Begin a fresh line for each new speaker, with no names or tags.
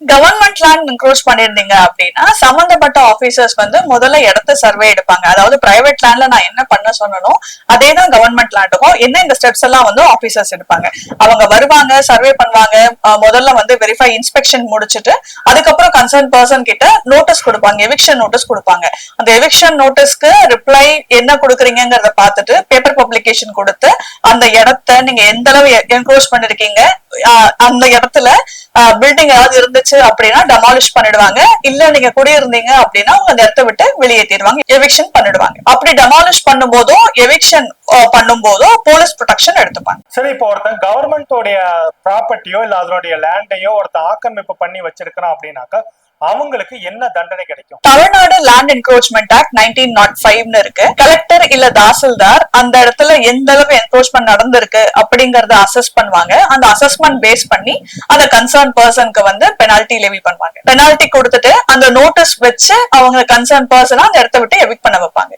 Government land encroach பண்ணிருந்தீங்க அப்படின்னா சம்பந்தப்பட்ட ஆபீசர்ஸ் வந்து முதல்ல இடத்த சர்வே எடுப்பாங்க. அதாவது பிரைவேட் லேண்ட்ல நான் என்ன பண்ண சொன்னனோ அதே தான் கவர்மெண்ட் லேண்டுக்கும் என்ன இந்த ஸ்டெப்ஸ் எல்லாம் வந்து ஆபீசர்ஸ் எடுப்பாங்க. அவங்க வருவாங்க சர்வே பண்ணுவாங்க முதல்ல வந்து வெரிஃபை இன்ஸ்பெக்ஷன் முடிச்சிட்டு அதுக்கப்புறம் கன்சர்ன் பர்சன் கிட்ட நோட்டீஸ் கொடுப்பாங்க எவிக்ஷன் நோட்டீஸ் கொடுப்பாங்க. அந்த எவிக்ஷன் நோட்டீஸ்க்கு ரிப்ளை என்ன கொடுக்குறீங்கிறத பார்த்துட்டு பேப்பர் பப்ளிகேஷன் கொடுத்து அந்த இடத்த நீங்க எந்த அளவு என்க்ரோச் பண்ணிருக்கீங்க அந்த இடத்துல பில்டிங் ஏதாவது இருந்துச்சு அப்படின்னா டெமாலிஷ் பண்ணிடுவாங்க. இல்ல நீங்க குடியிருந்தீங்க அப்படின்னா அந்த இடத்த விட்டு வெளியேற்றிடுவாங்க எவிக்ஷன் பண்ணிடுவாங்க. அப்படி டெமாலிஷ் பண்ணும் போதும் எவிக்ஷன் பண்ணும் போதும் போலீஸ் ப்ரொடெக்ஷன் எடுத்துப்பாங்க.
சரி இப்போ ஒருத்தன் கவர்மெண்டோடைய ப்ராப்பர்ட்டியோ இல்ல அதனுடைய லேண்டையோ ஒருத்தன் ஆக்கிரமிப்பு பண்ணி வச்சிருக்கிறான் அப்படின்னாக்கா அவங்களுக்கு என்ன தண்டனை கிடைக்கும்?
Tamil Nadu land encroachment act nineteen naught ஃபைவ்னு இருக்கு. கலெக்டர் இல்ல தாசில்தார் அந்த இடத்துல எந்த அளவு என்க்ரோச்மெண்ட் நடந்திருக்கு அப்படிங்கறத அசஸ் பண்ணுவாங்க. அந்த அசஸ்மெண்ட் பேஸ் பண்ணி அந்த கன்சர்ன் பர்சனுக்கு வந்து பெனால்டி லெவி பண்ணுவாங்க. பெனால்டி கொடுத்துட்டு அந்த நோட்டீஸ் வச்சு அவங்க கன்சர்ன் பர்சனா அந்த இடத்த விட்டு எவிக் பண்ண வைப்பாங்க.